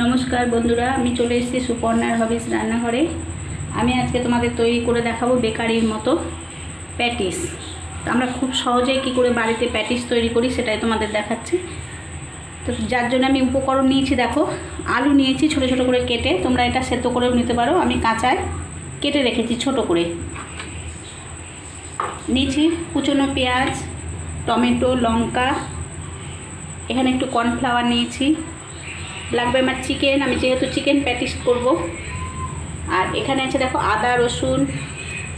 নমস্কার বন্ধুরা, আমি চলে এসেছি সুপর্ণার হবিস রান্নাঘরে। আমি আজকে তোমাদের তৈরি করে দেখাবো বেকারির মতো প্যাটিস। আমরা খুব সহজেই কী করে বাড়িতে প্যাটিস তৈরি করি সেটাই তোমাদের দেখাচ্ছি। তো যার জন্য আমি উপকরণ নিয়েছি, দেখো, আলু নিয়েছি ছোটো ছোটো করে কেটে। তোমরা এটা সেদ্ধ করেও নিতে পারো। আমি কাঁচায় কেটে রেখেছি ছোট করে। নিয়েছি কুচনো পেঁয়াজ, টমেটো, লঙ্কা। এখানে একটু কর্নফ্লাওয়ার নিয়েছি। লাগবে আমার চিকেন আমি যেহেতু চিকেন প্যাটিস করব। আর এখানে আছে দেখো আদা, রসুন,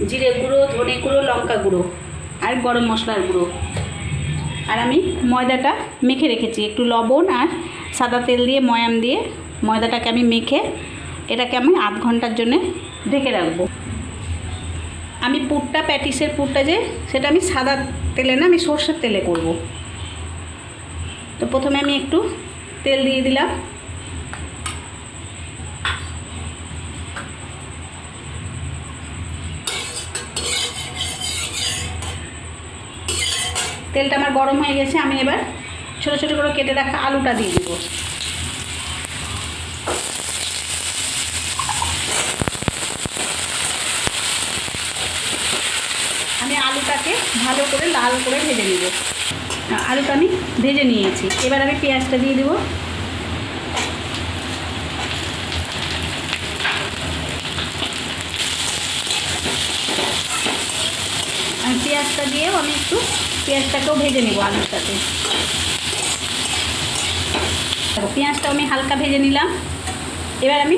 জিরে গুঁড়ো, ধনে গুঁড়ো, লঙ্কা গুঁড়ো আর গরম মশলার গুঁড়ো। আর আমি ময়দাটা মেখে রেখেছি, একটু লবণ আর সাদা তেল দিয়ে, ময়াম দিয়ে ময়দাটাকে আমি মেখে এটাকে আমি আধ ঘণ্টার জন্যে ঢেকে রাখব। আমি পুরটা, প্যাটিসের পুরটা যে, সেটা আমি সাদা তেলে না, আমি সর্ষের তেলে করব। তো প্রথমে আমি একটু তেল দিয়ে দিলাম। তেলটা আমার গরম হয়ে গেছে, আমি এবার ছোটো ছোটো করে কেটে রাখা আলুটা দিয়ে দিব। আমি আলুটাকে ভালো করে লাল করে ভেজে নিব। আলুটা আমি ভেজে নিয়েছি। এবার আমি পেঁয়াজটা দিয়ে দেবো। পেঁয়াজটা দিয়েও আমি একটু পেঁয়াজটাকেও ভেজে নেব আলুর সাথে। পেঁয়াজটাও আমি হালকা ভেজে নিলাম। এবার আমি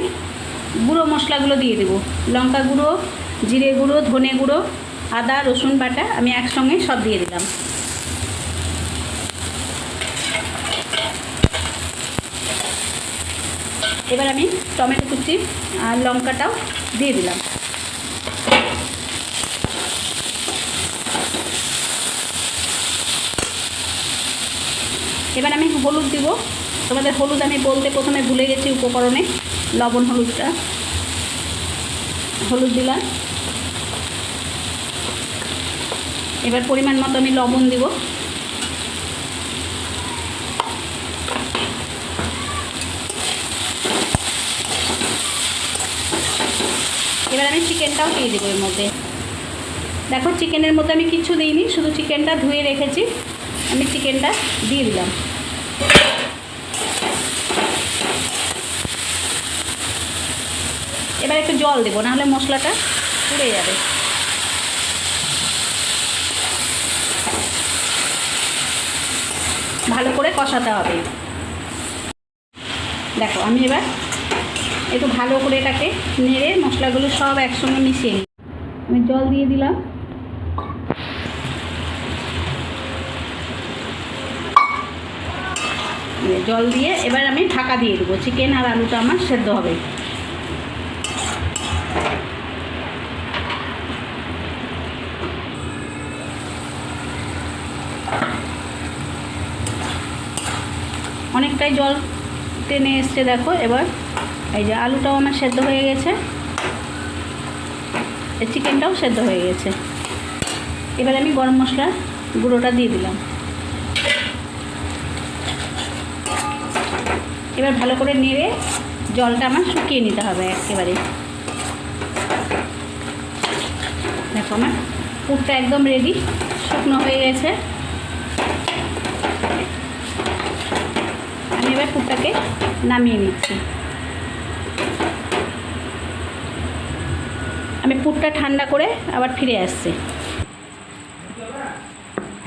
গুঁড়ো মশলাগুলো দিয়ে দেবো। লঙ্কা গুঁড়ো, জিরে গুঁড়ো, ধনে গুঁড়ো, আদা, রসুন বাটা আমি একসঙ্গে সব দিয়ে দিলাম। এবার আমি টমেটো কুচি আর লঙ্কাটাও দিয়ে দিলাম। এবার আমি হলুদ দিব। তোমাদের হলুদ আমি বলতে প্রথমে ভুলে গেছি উপকরণে। লবণ হলুদটা। হলুদ দিলাম। এবার পরিমাণ মতো আমি লবণ দিব। এবার আমি চিকেনটাও দিয়ে দেবো এর মধ্যে। দেখো, চিকেনের মধ্যে আমি কিছু দিইনি, শুধু চিকেনটা ধুয়ে রেখেছি। আমি চিকেনটা দিয়ে দিলাম। এবার একটু জল দেবো, নাহলে মশলাটা পুড়ে যাবে। ভালো করে কষাতে হবে। দেখো, আমি এবার একটু ভালো করে এটাকে নেড়ে মশলাগুলো সব একসঙ্গে মিশিয়ে আমি জল দিয়ে দিলাম। জল দিয়ে এবার আমি ঢাকা দিয়ে দেবো। চিকেন আর আলুটা আমার সেদ্ধ হবে। অনেকটাই জল টেনে এসছে, দেখো। এবার এই যে আলুটাও আমার সেদ্ধ হয়ে গেছে। চিকেনটাও সেদ্ধ হয়ে গেছে। এবার আমি গরম মশলা গুঁড়োটা দিয়ে দিলাম। এবার ভালো করে নেড়ে জলটা আমার শুকিয়ে নিতে হবে একেবারে। দেখো আমার পুরটা একদম রেডি শুকনো হয়ে গেছে। আমি এবার পুরটাকে নামিয়ে নিচ্ছি। আমি পুরটা ঠান্ডা করে আবার ফিরে আসছি।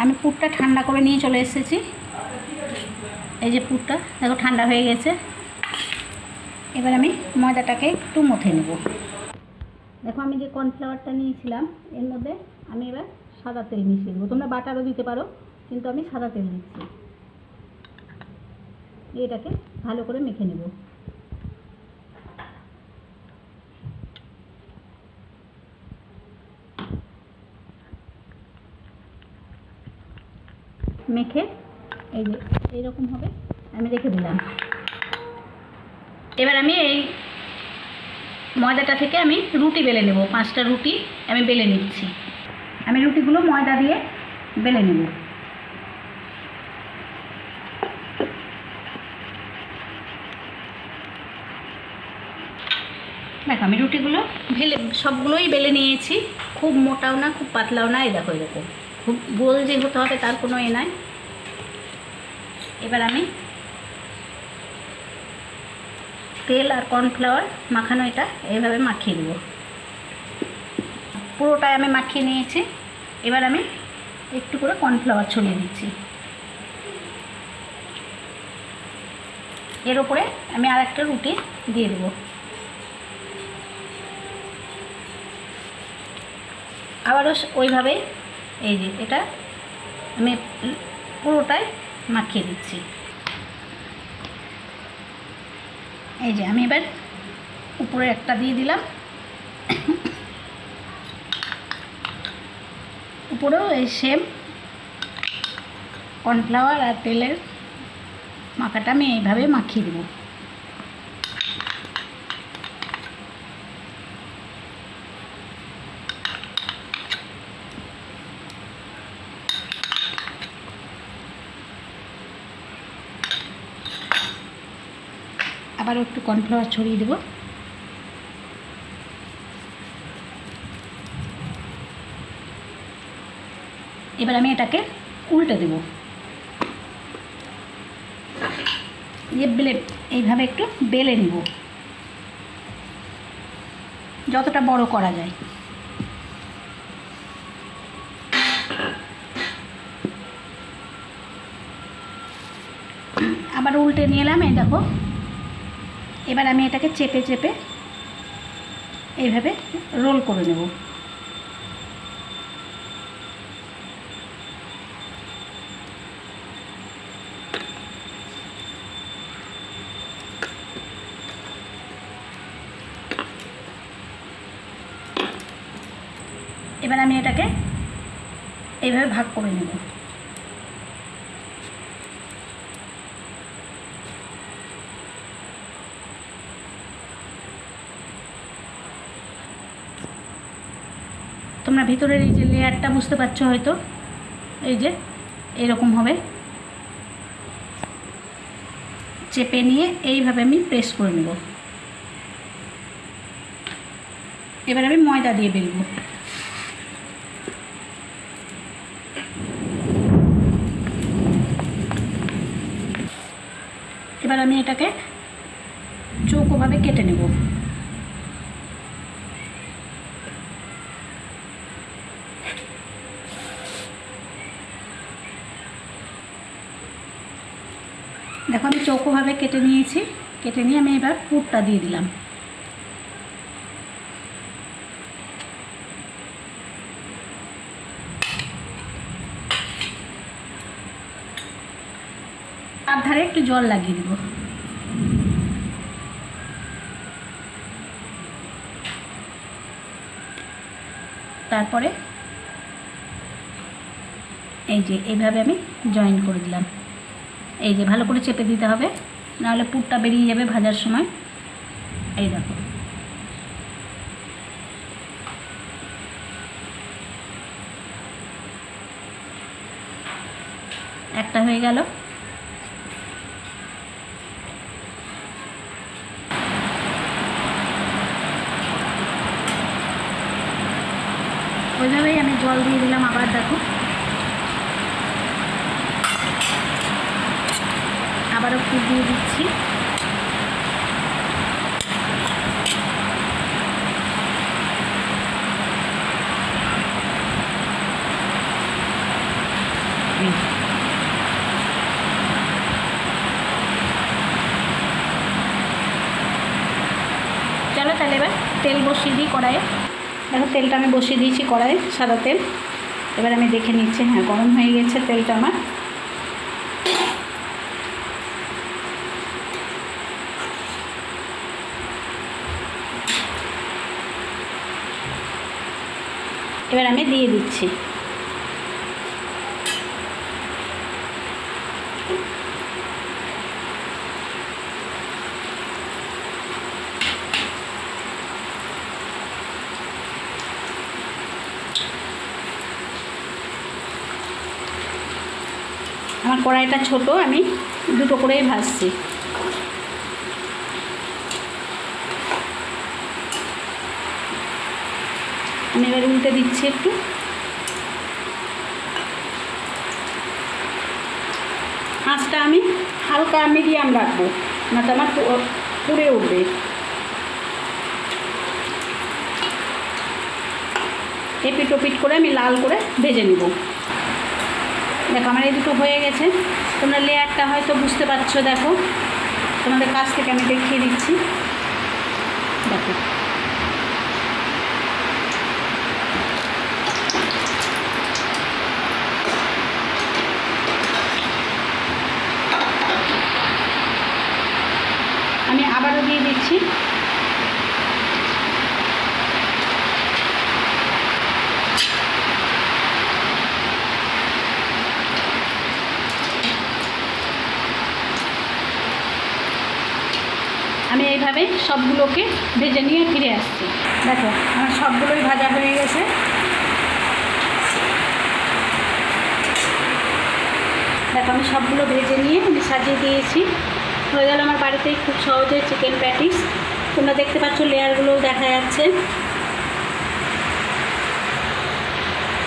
আমি পুরটা ঠান্ডা করে নিয়ে চলে এসেছি। এই যে পুরটা, দেখো ঠান্ডা হয়ে গেছে। এবার আমি ময়দাটাকে একটু মথে নেব। দেখো আমি যে কর্নফ্লাওয়ারটা নিয়েছিলাম, এর মধ্যে আমি এবার সাদা তেল মিশিয়ে দেবো। তোমরা বাটারও দিতে পারো, কিন্তু আমি সাদা তেল দিচ্ছি। এটাকে ভালো করে মেখে নেব। মেখে এই যে এইরকম হবে। আমি রেখে দিলাম। এবার আমি এই ময়দাটা থেকে আমি রুটি বেলে নেব। পাঁচটা রুটি আমি বেলে নিচ্ছি। আমি রুটিগুলো ময়দা দিয়ে বেলে নেব। দেখো, আমি রুটিগুলো ভেলে, সবগুলোই বেলে নিয়েছি। খুব মোটাও না, খুব পাতলাও না, এই দেখো এরকম। খুব গোল যে হতে হবে তার কোনো এ নাই। এবার আমি তেল আর কর্নফ্লাওয়ার মাখানো এটা এইভাবে মাখিয়ে দেবো পুরোটাই আমি মাখিয়ে নিয়েছি। এবার আমি একটু করে কর্নফ্লাওয়ার ছড়িয়ে দিচ্ছি। এর উপরে আমি আর একটা রুটি দিয়ে দেবো। আবারও ওইভাবে, এই যে এটা আমি পুরোটাই মাখিয়ে দিচ্ছি। এই যে আমি এবার উপরে একটা দিয়ে দিলাম। উপরেও এই সেম কর্নফ্লাওয়ার আর তেলের মাখাটা আমি এইভাবে মাখিয়ে দেবো। আবারও একটু কর্নফ্লাওয়ার ছড়িয়ে দেবো। এবার আমি এটাকে উল্টে দেব। বেলে এইভাবে একটু বেলে নিব। যতটা বড় করা যায়। আবার উল্টে নিয়ে এলাম, এই দেখো। এবার আমি এটাকে চেপে চেপে এইভাবে রোল করে নেব। এবার আমি এটাকে এইভাবে ভাগ করে নেব। তোমরা ভিতরের এই যে লেয়ারটা বুঝতে পারছ হয়তো, এই যে এরকম হবে। চেপে নিয়ে এইভাবে আমি প্রেস করে নেব। এবার আমি ময়দা দিয়ে বেলবো। এবার আমি এটাকে চৌকোভাবে কেটে নেব। দেখো, আমি চৌকোভাবে কেটে নিয়েছি। কেটে নিয়ে আমি এবার পুরটা দিয়ে দিলাম। তার ধারে একটু জল লাগিয়ে দিব। তারপরে এই যে এইভাবে আমি জয়েন করে দিলাম। এই যে ভালো করে চেপে দিতে হবে, নাহলে পুরটা বেরিয়ে যাবে ভাজার সময়। এই দেখো। একটা হয়ে গেল। ওইভাবেই আমি জল দিয়ে দিলাম, আবার দেখো। আবারও একটু দিয়ে দিচ্ছি। চলো তাহলে এবার তেল বসিয়ে দিই কড়াইয়ে। দেখো তেলটা আমি বসিয়ে দিয়েছি কড়াইয়ে সাদা তেল। এবার আমি দেখে নিচ্ছি হ্যাঁ গরম হয়ে গেছে তেলটা আমার। এবার আমি দিয়ে দিচ্ছি। আমার কড়াইটা ছোট আমি দুটো করেই ভাজছি। আমি এবার উল্টে দিচ্ছি একটু। আঁচটা আমি হালকা মিডিয়াম রাখব না তো আমার পুড়ে উঠবে। এপিট ওপিট করে আমি লাল করে ভেজে নিব। দেখো আমার এই দুটো হয়ে গেছে। তোমরা লেয়ারটা হয়তো বুঝতে পারছ, দেখো। তোমাদের কাছ থেকে আমি দেখিয়ে দিচ্ছি। দেখো আমি আবারও দিয়ে দিচ্ছি। আমি এইভাবে সবগুলোকে ভেজে নিয়ে ফিরে আসছি। দেখো, আমার সবগুলোই ভাজা হয়ে গেছে। দেখো, আমি সবগুলো ভেজে নিয়ে আমি সাজিয়ে দিয়েছি। হয়ে গেল আমার বাড়িতে খুব সহজে চিকেন প্যাটিস তোমরা দেখতে পাচ্ছ লেয়ারগুলোও দেখা যাচ্ছে।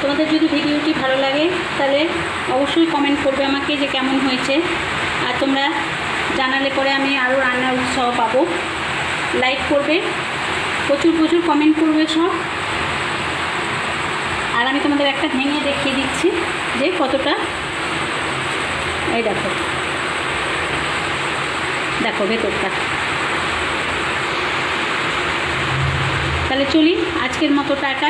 তোমাদের যদি ভিডিওটি ভালো লাগে, তাহলে অবশ্যই কমেন্ট করবে আমাকে যে কেমন হয়েছে। আর তোমরা জানালে পরে আমি আরও রান্নার উৎসাহ পাবো। লাইক করবে, প্রচুর প্রচুর কমেন্ট করবে সব। আর আমি তোমাদের একটা ভেঙে দেখিয়ে দিচ্ছি যে কতটা এই দেখো। দেখো ভেতরটা। তাহলে চলি আজকের মতো টাকা